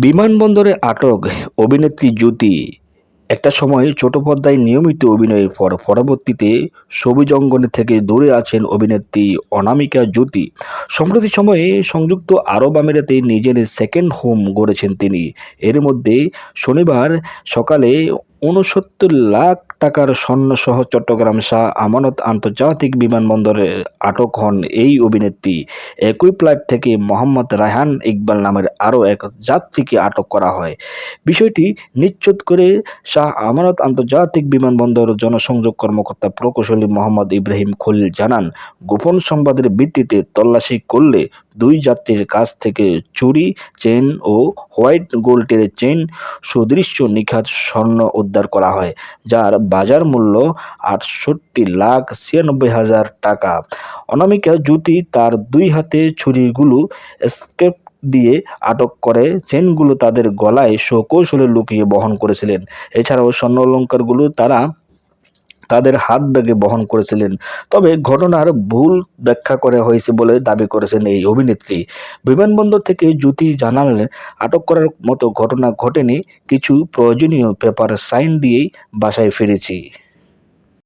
বিমানবন্দরে আটক অভিনেত্রী জ্যোতি। একটা সময় ছোট পর্দায় নিয়মিত অভিনয়ের পর পরবর্তীতে ছবি অঙ্গনে থেকে দূরে আছেন অভিনেত্রী অনামিকা জ্যোতি। সম্প্রতি সময়ে সংযুক্ত আরব আমিরাতে নিজের সেকেন্ড হোম গড়েছেন তিনি। এর মধ্যে শনিবার সকালে ঊনসত্তর লাখ টাকার স্বর্ণসহ চট্টগ্রাম শাহ আমানত আন্তর্জাতিক বিমানবন্দরে আটক হন এই অভিনেত্রী। একই ফ্লাইট থেকে মোহাম্মদ রায়হান ইকবাল নামের আরও এক যাত্রীকে আটক করা হয়। বিষয়টি নিশ্চিত করে শাহ আমানত আন্তর্জাতিক বিমানবন্দর জনসংযোগ কর্মকর্তা প্রকৌশলী মোহাম্মদ ইব্রাহিম খলিল জানান, গোপন সংবাদের ভিত্তিতে তল্লাশি করলে দুই যাত্রীর কাছ থেকে চুরি চেন ও হোয়াইট গোল্ডের চেন সুদৃশ্য নিখাত স্বর্ণ উদ্ধার করা হয়, যার বাজার মূল্য আটষট্টি লাখ ছিয়ানব্বই হাজার টাকা। অনামিকা জ্যোতি তার দুই হাতে ছুরিগুলো স্কেপ দিয়ে আটক করে। চেনগুলো তাদের গলায় সকৌশলে লুকিয়ে বহন করেছিলেন। এছাড়াও স্বর্ণ অলঙ্কারগুলো তারা তাদের হাত ব্যাগে বহন করেছিলেন। তবে ঘটনার ভুল ব্যাখ্যা করা হয়েছে বলে দাবি করেছেন এই অভিনেত্রী। বিমানবন্দর থেকে জ্যোতি জানালেন, আটক করার মতো ঘটনা ঘটেনি, কিছু প্রয়োজনীয় পেপার সাইন দিয়েই বাসায় ফিরেছি।